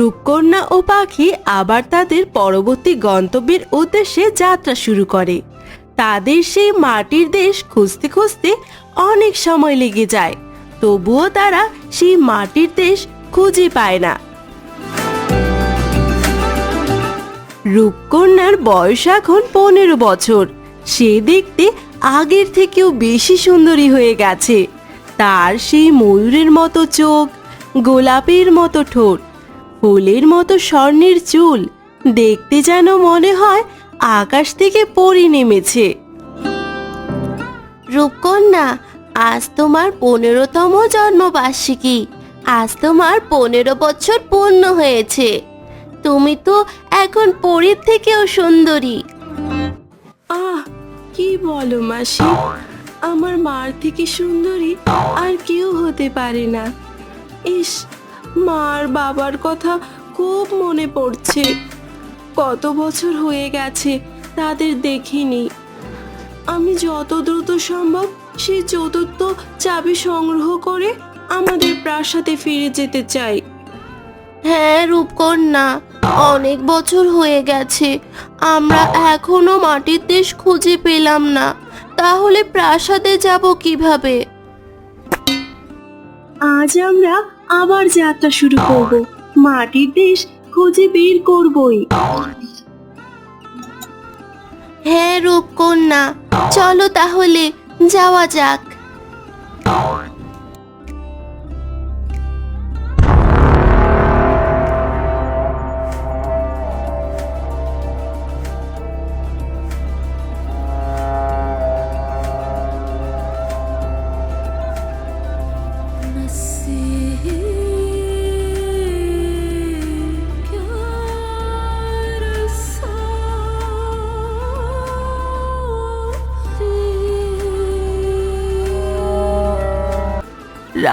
রূপকন্যা ও পাখি আবার তাদের পরবর্তী গন্তব্যের উদ্দেশ্যে যাত্রা শুরু করে। তাদের সেই মাটির দেশ খুঁজতে খুঁজতে অনেক সময় লেগে যায়, তবুও তারা সেই মাটির দেশ খুঁজে পায় না। রূপকন্যার বয়স এখন পনেরো বছর। সে দেখতে আগের থেকেও বেশি সুন্দরী হয়ে গেছে। তার সেই ময়ূরের মতো চোখ, গোলাপের মতো ঠোঁট ফুলের মতো স্বর্ণের চুল। দেখতে যেন মনে হয় আকাশ থেকে পরি নেমেছে। রূপকন্যা, আজ তোমার পনেরোতম জন্মবার্ষিকী। আজ তোমার পনেরো বছর পূর্ণ হয়েছে। তুমি তো এখন পরীর থেকেও সুন্দরী। আহ, কি বলো মাসি? আমার মার থেকে সুন্দরী আর কেউ হতে পারে না। ইস মার বাবার কথা খুব মনে পড়ছে। কত বছর হয়ে গেছে তাদের দেখিনি। আমি যত দ্রুত সম্ভব সেই চতুর্থ চাবি সংগ্রহ করে আমাদের প্রাসাদে ফিরে যেতে চাই। হ্যাঁ রূপকন্যা, অনেক বছর হয়ে গেছে। আমরা এখনও মাটির দেশ খুঁজে পেলাম না। তাহলে প্রাসাদে যাব কীভাবে? আজ আমরা আবার যাত্রা শুরু করব। মাটির দেশ খুঁজে বের করবই। হ্যাঁ রূপকন্যা, চলো তাহলে যাওয়া যাক।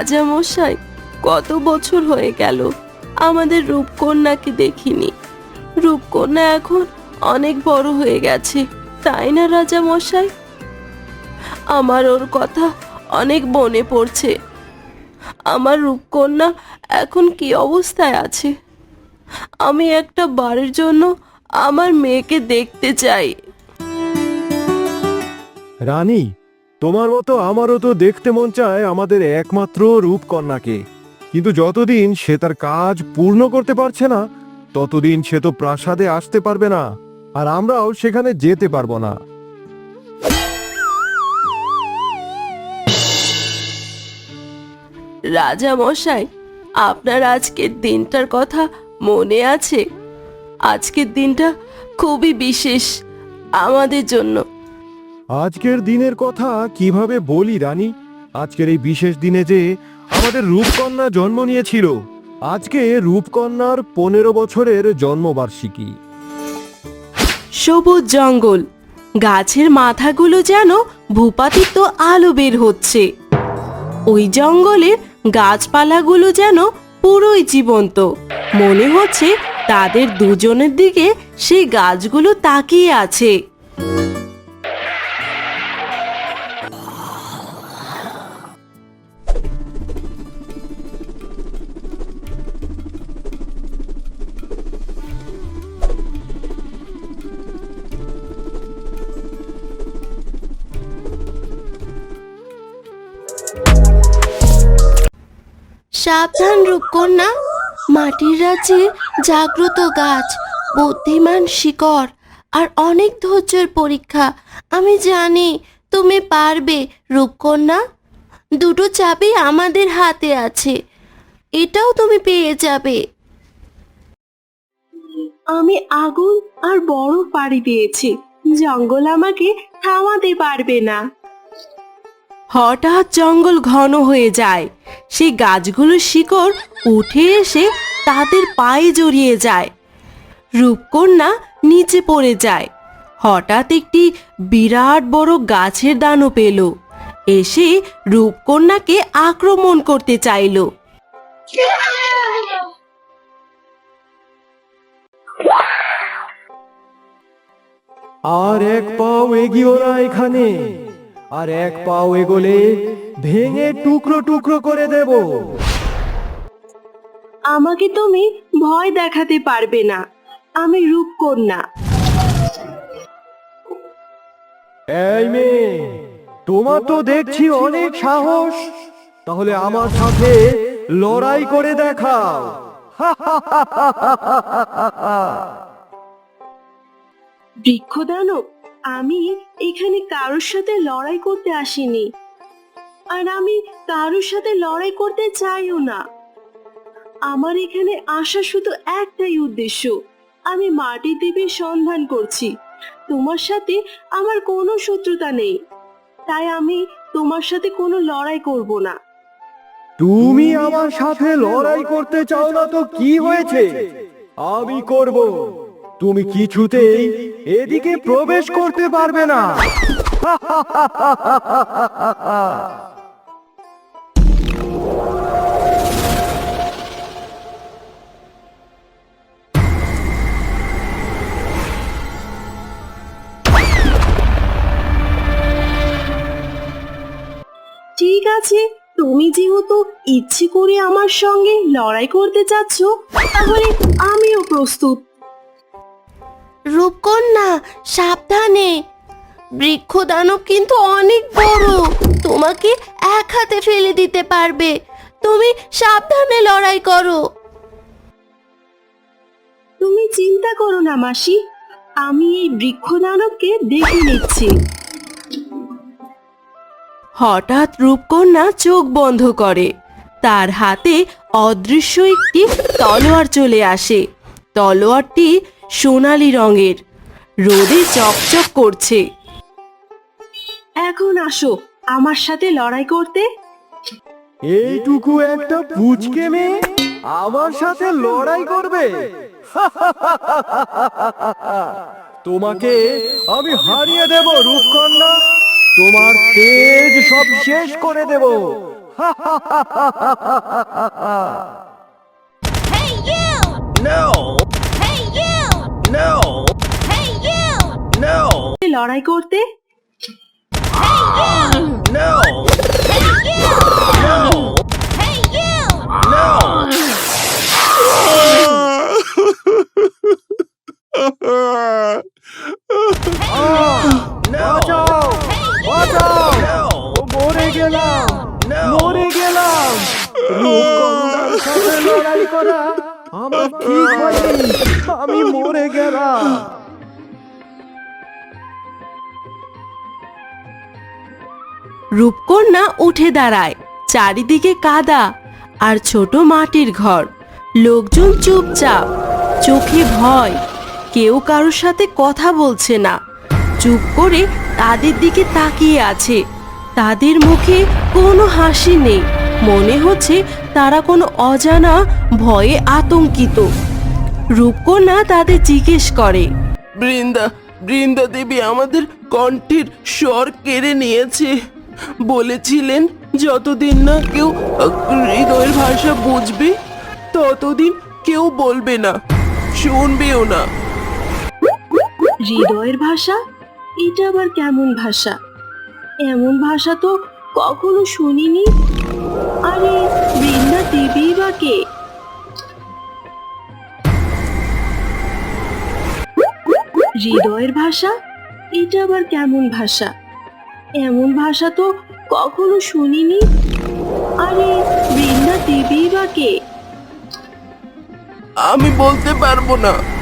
রাজা মশাই কত বছর হয়ে গেল, আমাদের রূপকন্যাকে দেখিনি। রূপকন্যা এখন অনেক বড় হয়ে গেছে, তাই না রাজা মশাই আমার ওর কথা অনেক মনে পড়ছে। আমার রূপকন্যা এখন কি অবস্থায় আছে? আমি একটা বাড়ির জন্য আমার মেয়েকে দেখতে চাই। রানী তোমার মতো আমারও তো দেখতে মন চায় আমাদের একমাত্র রূপকন্যাকে। কিন্তু যতদিন সে তার কাজ পূর্ণ করতে পারছে না, ততদিন সে তো প্রাসাদে আসতে পারবে না, আর আমরাও সেখানে যেতে পারব না। রাজা মশাই আপনার আজকের দিনটার কথা মনে আছে? আজকের দিনটা খুবই বিশেষ আমাদের জন্য। আজকের দিনের কথা কীভাবে বলি, রানী? আজকের এই বিশেষ দিনে যে আমাদের রূপকন্যা জন্ম নিয়েছিল, আজকে রূপকন্যার পনেরো বছরের জন্মবার্ষিকী। সবুজ জঙ্গল, গাছের মাথাগুলো যেন ভূপাতিত আলো বের হচ্ছে। ওই জঙ্গলের গাছপালাগুলো যেন পুরোই জীবন্ত। মনে হচ্ছে তাদের দুজনের দিকে সেই গাছগুলো তাকিয়ে আছে। সাবধান, রূপকন্যা। মাটির রাজ্যে জাগ্রত গাছ, বুদ্ধিমান শিকড়, আর অনেক ধৈর্যের পরীক্ষা। আমি জানি তুমি পারবে, রূপকন্যা। দুটো চাবি আমাদের হাতে আছে। এটাও তুমি পেয়ে যাবে। আমি আগুন আর বড় পাড়ি পেয়েছি জঙ্গল আমাকে থামাতে পারবে না। হঠাৎ জঙ্গল ঘন হয়ে যায়। সেই গাছগুলোর শিকড় উঠে এসে তাদের পায়ে জড়িয়ে যায়। রূপকন্যা নিচে পড়ে যায়। হঠাৎ একটি বিরাট বড় গাছের দানও পেল। এসে রূপকন্যাকে আক্রমণ করতে চাইল। আর এক পাও এগিয়েও না এখানে। আর এক পাও এগোলে ভেঙে টুকরো টুকরো করে দেব। আমাকে তুমি ভয় দেখাতে পারবে না। আমি রূপকন্যা। এই মেয়ে তোমার তো দেখছি অনেক সাহস। তাহলে আমার সাথে লড়াই করে দেখাও। বৃক্ষদানব আমি এখানে কারোর সাথে লড়াই করতে আসিনি। আর আমি কারোর সাথে লড়াই করতে চাইও না। আমার এখানে আসা শুধু একটাই উদ্দেশ্য। আমি মাটি দেবীর সন্ধান করছি। তোমার সাথে আমার কোনো শত্রুতা নেই। তাই আমি তোমার সাথে কোনো লড়াই করব না। তুমি আমার সাথে লড়াই করতে চাও না তো কি হয়েছে? আমি করব। তুমি কিছুতেই এদিকে প্রবেশ করতে পারবে না। ঠিক আছে, তুমি যেহেতু ইচ্ছে করে আমার সঙ্গে লড়াই করতে চাচ্ছ, তাহলে আমিও প্রস্তুত। রূপকন্যা সাবধানে। বৃক্ষ দানব কিন্তু অনেক বড়। তোমাকে এক হাতে ফেলে দিতে পারবে। তুমি সাবধানে লড়াই করো। তুমি চিন্তা করো না মাসি। আমি এই বৃক্ষ দানবকে দেখে নিচ্ছি। হঠাৎ রূপকন্যা চোখ বন্ধ করে। তার হাতে অদৃশ্য একটি তলোয়ার চলে আসে। তলোয়ারটি সোনালি রঙের। রোদে চকচক করছে। এখন আসো আমার সাথে লড়াই করতে। এইটুকু একটা পুচকে মেয়ে আমার সাথে লড়াই করবে। তোমাকে আমি হারিয়ে দেব রূপকন্যা। তোমার তেজ সব শেষ করে দেব! No! Hey you! No! Hey you! No! লড়াই করতে No! Hey you! No! Hey you! No! বাঁচাও বাঁচাও মরে গেলাম মরে গেলাম লড়াই করা আমার ঠিক হয়নি আমি মরে গেলাম। রূপকন্যা উঠে দাঁড়ায় চারিদিকে কাদা আর ছোট মাটির ঘর। লোকজন চুপচাপ চোখে ভয় কেউ কারোর সাথে কথা বলছে না। চুপ করে তাদের দিকে তাকিয়ে আছে। তাদের মুখে কোনো হাসি নেই। মনে হচ্ছে তারা কোনো অজানা ভয়ে আতঙ্কিত। রূপকন্যা তাদের জিজ্ঞেস করে বৃন্দা বৃন্দা দেবী আমাদের কণ্ঠের স্বর কেড়ে নিয়েছে। বলেছিলেন যতদিন না কেউ হৃদয়ের ভাষা বুঝবে ততদিন কেউ বলবে না শুনবেও না। হৃদয়ের ভাষা? এটা আবার কেমন ভাষা? এমন ভাষা তো কখনো শুনিনি? আরে দেবী বা কে? হৃদয়ের ভাষা? এটা আবার কেমন ভাষা? এমন ভাষা তো কখনো শুনিনি। আরে, বৃন্দা দেবী বা কে? আমি বলতে পারব না।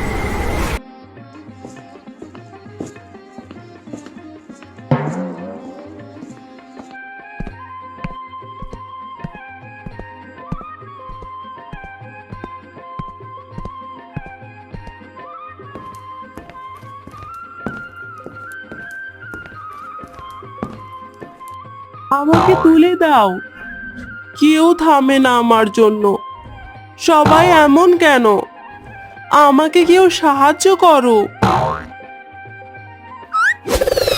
আমাকে তুলে দাও। কেউ থামে না আমার জন্য। সবাই এমন কেন? আমাকে কেউ সাহায্য করো।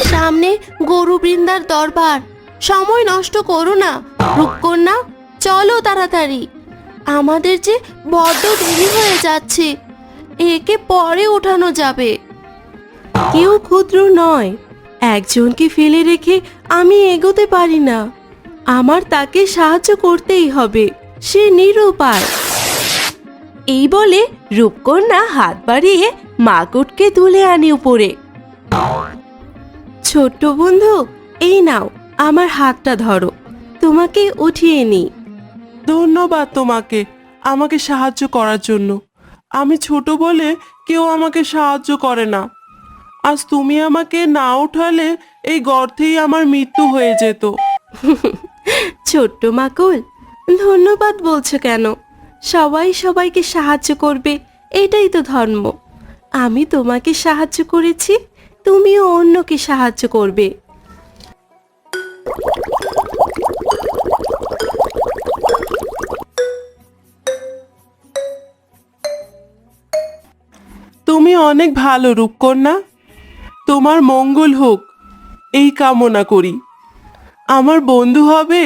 সামনে গরু বৃন্দার দরবার। সময় নষ্ট করো না রূপকন্যা। চলো তাড়াতাড়ি। আমাদের যে বড্ড দেরি হয়ে যাচ্ছে একে পরে ওঠানো যাবে। কেউ ক্ষুদ্র নয় একজনকে ফেলে রেখে আমি এগোতে পারি না। আমার তাকে সাহায্য করতেই হবে, সে নিরুপায়। এই বলে রূপকন্যা হাত বাড়িয়ে মাকুটকে তুলে আনি উপরে। ছোট্ট বন্ধু, এই নাও, আমার হাতটা ধরো। তোমাকে উঠিয়ে নি ধন্যবাদ তোমাকে, আমাকে সাহায্য করার জন্য। আমি ছোট বলে কেউ আমাকে সাহায্য করে না। আজ তুমি আমাকে না উঠালে এই গর্তেই আমার মৃত্যু হয়ে যেত। ছোট্ট মাকুল ধন্যবাদ বলছো কেন? সবাই সবাইকে সাহায্য করবে এটাই তো ধর্ম। আমি তোমাকে সাহায্য করেছি তুমিও অন্যকে সাহায্য করবে। তুমি অনেক ভালো রূপকন্যা। তোমার মঙ্গল হোক এই কামনা করি। আমার বন্ধু হবে?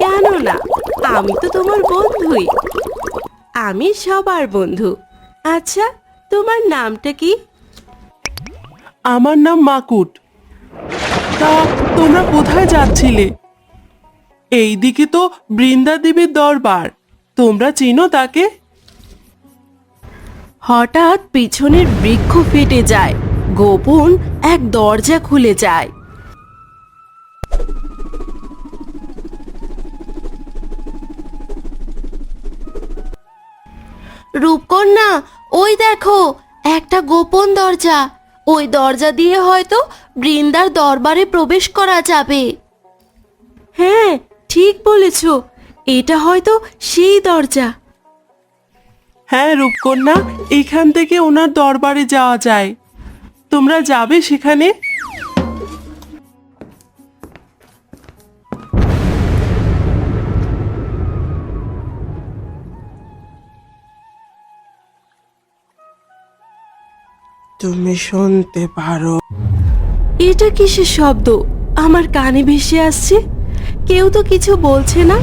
কেন না আমি তো তোমার বন্ধুই। আমি সবার বন্ধু। আচ্ছা তোমার নামটা কি? আমার নাম মাকুট। তা তোমরা কোথায় যাচ্ছিলে? এইদিকে তো বৃন্দা দেবীর দরবার। তোমরা চিনো তাকে? হঠাৎ পিছনের বৃক্ষ ফেটে যায়। গোপন এক দরজা খুলে যায়। রূপকন্যা, ওই দেখো, একটা গোপন দরজা। ওই দরজা দিয়ে হয়তো বৃন্দার দরবারে প্রবেশ করা যাবে। হ্যাঁ ঠিক বলেছ। এটা হয়তো সেই দরজা। হ্যাঁ রূপকন্যা এখান থেকে ওনার দরবারে যাওয়া যায়। তোমরা যাবে সেখানে? তুমি শুনতে পারো। এটা কিসের শব্দ? আমার কানে ভেসে আসছে? কেউ তো কিছু বলছে না।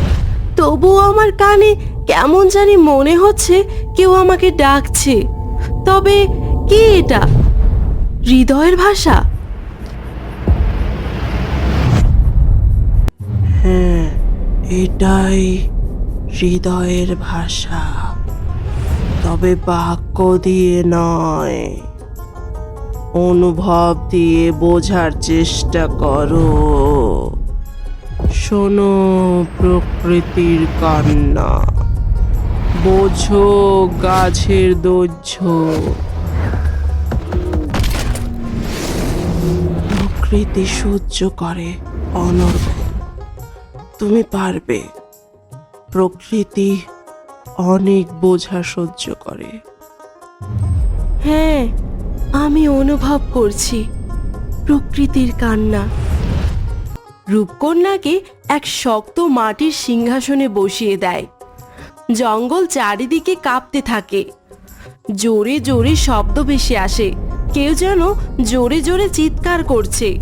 তবুও আমার কানে কেমন জানি মনে হচ্ছে কেউ আমাকে ডাকছে। তবে কি এটা? হৃদয়ের ভাষা? হ্যাঁ এটাই হৃদয়ের ভাষা। তবে বাক্য দিয়ে নয়, অনুভব দিয়ে বোঝার চেষ্টা করো। শোনো প্রকৃতির কান্না। বোঝো গাছের দৈর্য প্রকৃতি সহ্য করে অনর্গল তুমি পারবে। প্রকৃতি অনেক বোঝা সহ্য করে। হ্যাঁ আমি অনুভব করছি প্রকৃতির কান্না। রূপকন্যাকে এক শক্ত মাটির সিংহাসনে বসিয়ে দেয়। জঙ্গল চারিদিকে কাঁপতে থাকে। জোরে জোরে শব্দ ভেসে আসে। কেউ যেন জোরে জোরে চিৎকার করছে।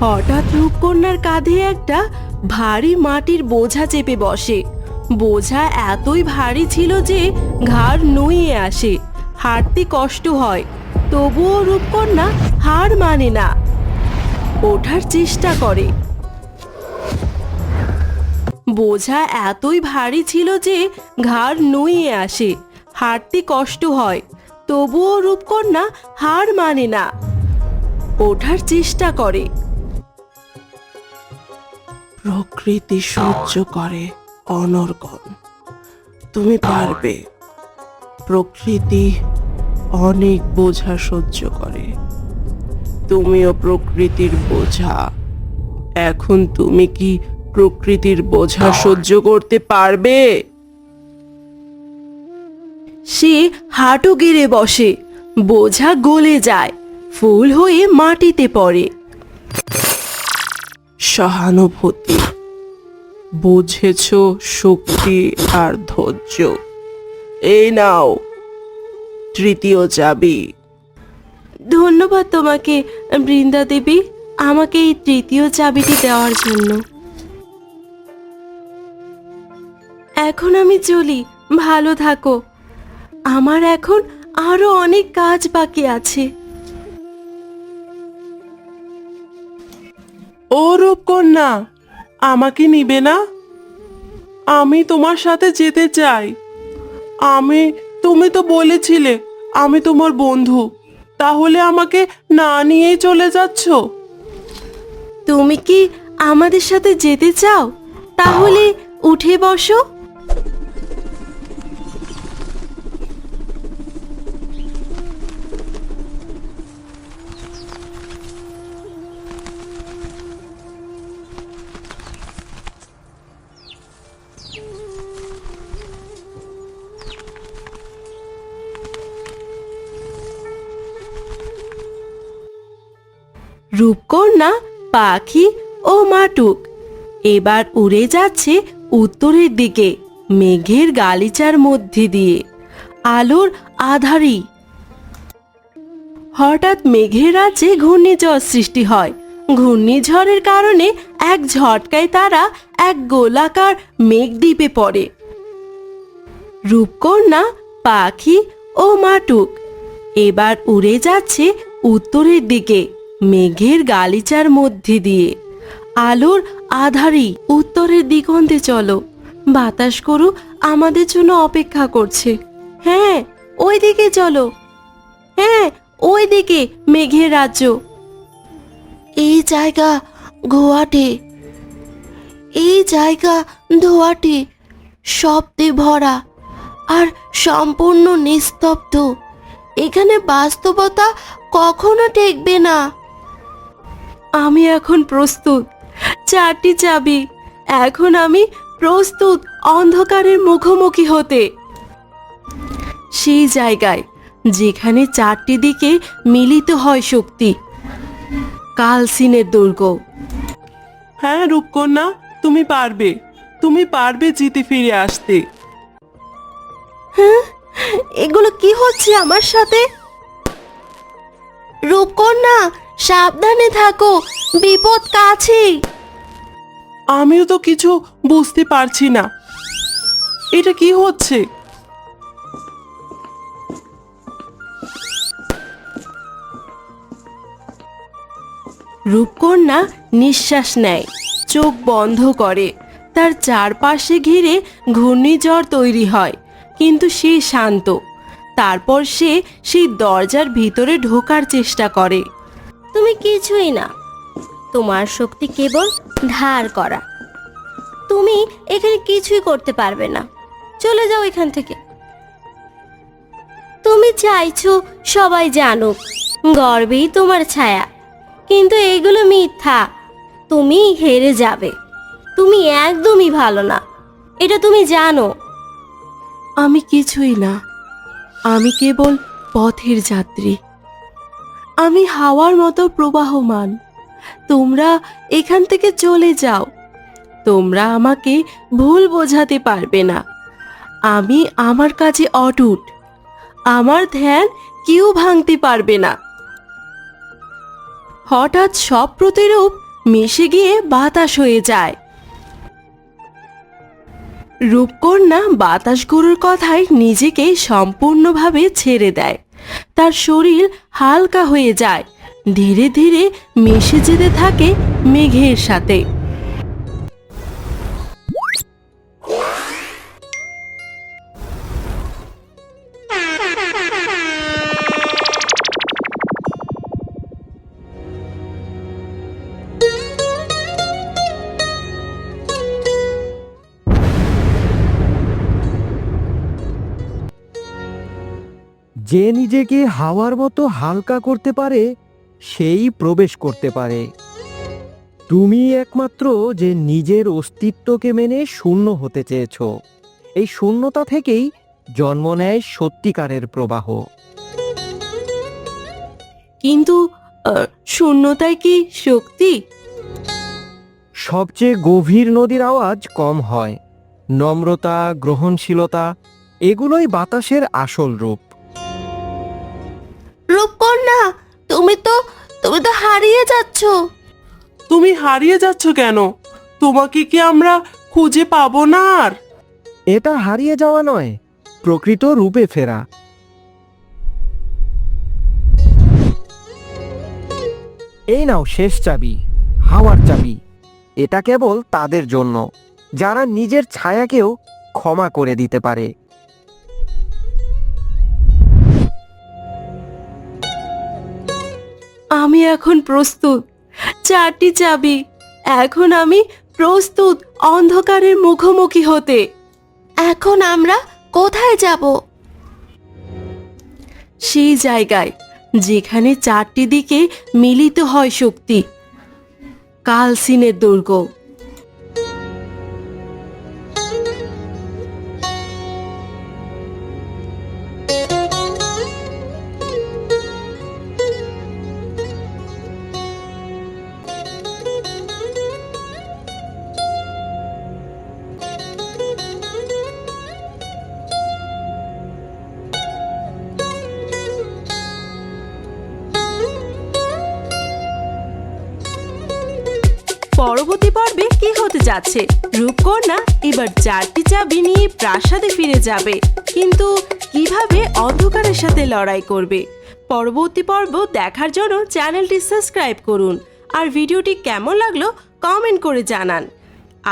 হঠাৎ রূপকন্যার কাঁধে একটা ভারী মাটির বোঝা চেপে বসে। বোঝা এতই ভারী ছিল যে ঘাড় নুয়ে আসে। হাঁটতে কষ্ট হয়। তবুও রূপকন্যা হার মানে না। ওঠার চেষ্টা করে। বোঝা এতই ভারী ছিল যে ঘাড় নুয়ে আসে, হাঁটতে কষ্ট হয়, তবুও রূপকন্যা হার মানে না, ওঠার চেষ্টা করে। প্রকৃতি সহ্য করে অনর্গণ তুমি পারবে। প্রকৃতি অনেক বোঝা সহ্য করে। তুমিও প্রকৃতির বোঝা। এখন তুমি কি প্রকৃতির বোঝা সহ্য করতে পারবে? সে হাঁটু গেড়ে বসে বোঝা গলে যায় ফুল হয়ে মাটিতে পড়ে। সহানুভূতি বুঝেছ শক্তি আর ধৈর্য। এই নাও তৃতীয় চাবি। ধন্যবাদ তোমাকে বৃন্দা দেবী আমাকে এই তৃতীয় চাবিটি দেওয়ার জন্য। এখন আমি চলি ভালো থাকো। আমার এখন আরও অনেক কাজ বাকি আছে। ও রূপকন্যা আমাকে নিবে না? আমি তোমার সাথে যেতে চাই। আমি তুমি তো বলেছিলে আমি তোমার বন্ধু। তাহলে আমাকে না নিয়েই চলে যাচ্ছ? তুমি কি আমাদের সাথে যেতে চাও? তাহলে উঠে বসো। রূপকন্যা, পাখি ও মাটুক। এবার উড়ে যাচ্ছে উত্তরের দিকে, মেঘের গালিচার মধ্যে দিয়ে। আলোর আধারি। হঠাৎ মেঘের রাজ্যে ঘূর্ণিঝড় সৃষ্টি হয়। ঘূর্ণিঝড়ের কারণে এক ঝটকায় তারা এক গোলাকার মেঘদ্বীপে পড়ে। রূপকন্যা, পাখি ও মাটুক। এবার উড়ে যাচ্ছে উত্তরের দিকে। মেঘের গালিচার মধ্যে দিয়ে। আলোর আধারি উত্তরের দিগন্তে চলো। বাতাস করু আমাদের জন্য অপেক্ষা করছে। হ্যাঁ ওই দিকে চলো। হ্যাঁ ওই দিকে মেঘের রাজ্য। এই জায়গা গোয়াটে। এই জায়গা ধোয়াটে। শব্দে ভরা আর সম্পূর্ণ নিস্তব্ধ। এখানে বাস্তবতা কখনো টেকবে না। আমি এখন প্রস্তুত। চারটি চাবি। এখন আমি প্রস্তুত অন্ধকারের মুখোমুখি হতে। সেই জায়গায় যেখানে চারটি দিকে মিলিত হয় শক্তি। কালসিনের দুর্গ। হ্যাঁ রূপকন্যা তুমি পারবে। তুমি পারবে জিতে ফিরে আসতে। এগুলো কি হচ্ছে আমার সাথে? রূপকন্যা সাবধানে থাকো বিপদ কাছেই আমিও তো কিছু বুঝতে পারছি না। এটা কি হচ্ছে? রূপকন্যা নিঃশ্বাস নেয় চোখ বন্ধ করে। তার চারপাশে ঘিরে ঘূর্ণিঝড় তৈরি হয় কিন্তু সে শান্ত। তারপর সে সেই দরজার ভিতরে ঢোকার চেষ্টা করে। তুমি কিছুই না। তোমার শক্তি কেবল ধার করা। তুমি এখানে কিছুই করতে পারবে না। চলে যাও এখান থেকে। তুমি চাইছো সবাই জানুক, গর্বেই তোমার ছায়া। কিন্তু এগুলো মিথ্যা। তুমি হেরে যাবে। তুমি একদমই ভালো না। এটা তুমি জানো। আমি কিছুই না। আমি কেবল পথের যাত্রী। আমি হাওয়ার মতো প্রবাহমান। তোমরা এখান থেকে চলে যাও। তোমরা আমাকে ভুল বোঝাতে পারবে না। আমি আমার কাছে অটুট। আমার ধ্যান কেউ ভাঙতে পারবে না। হঠাৎ সব প্রতিরূপ মিশে গিয়ে বাতাস হয়ে যায়। রূপকন্যা বাতাস গরুর কথায় নিজেকে সম্পূর্ণভাবে ছেড়ে দেয়। তার শরীর হালকা হয়ে যায়। ধীরে ধীরে মিশে যেতে থাকে মেঘের সাথে। যে নিজেকে হাওয়ার মতো হালকা করতে পারে সেই প্রবেশ করতে পারে। তুমি একমাত্র যে নিজের অস্তিত্বকে মেনে শূন্য হতে চেয়েছ। এই শূন্যতা থেকেই জন্ম নেয় সত্যিকারের প্রবাহ। কিন্তু শূন্যতায় কি শক্তি? সবচেয়ে গভীর নদীর আওয়াজ কম হয়। নম্রতা গ্রহণশীলতা এগুলোই বাতাসের আসল রূপ। রূপকন্যা তুমি তো তুমি তো হারিয়ে যাচ্ছ। তুমি হারিয়ে যাচ্ছ কেন? তোমাকে কি আমরা খুঁজে পাবো না আর? এটা হারিয়ে যাওয়া নয় প্রকৃত রূপে ফেরা। এই নাও শেষ চাবি হাওয়ার চাবি। এটা কেবল তাদের জন্য যারা নিজের ছায়াকেও ক্ষমা করে দিতে পারে। আমি এখন প্রস্তুত। চারটি চাবি। এখন আমি প্রস্তুত অন্ধকারের মুখোমুখি হতে। এখন আমরা কোথায় যাব? সেই জায়গায় যেখানে চারটি দিকে মিলিত হয় শক্তি। কালসিনের দুর্গ। যাচ্ছে। রূপকন্যা এবার চারটি চাবি নিয়ে প্রাসাদে ফিরে যাবে। কিন্তু কীভাবে অন্ধকারের সাথে লড়াই করবে? পরবর্তী পর্ব দেখার জন্য চ্যানেলটি সাবস্ক্রাইব করুন। আর ভিডিওটি কেমন লাগল কমেন্ট করে জানান।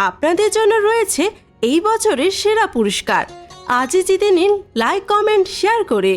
আপনাদের জন্য রয়েছে এই বছরের সেরা পুরস্কার। আজই জিতে নিন লাইক, কমেন্ট, শেয়ার করে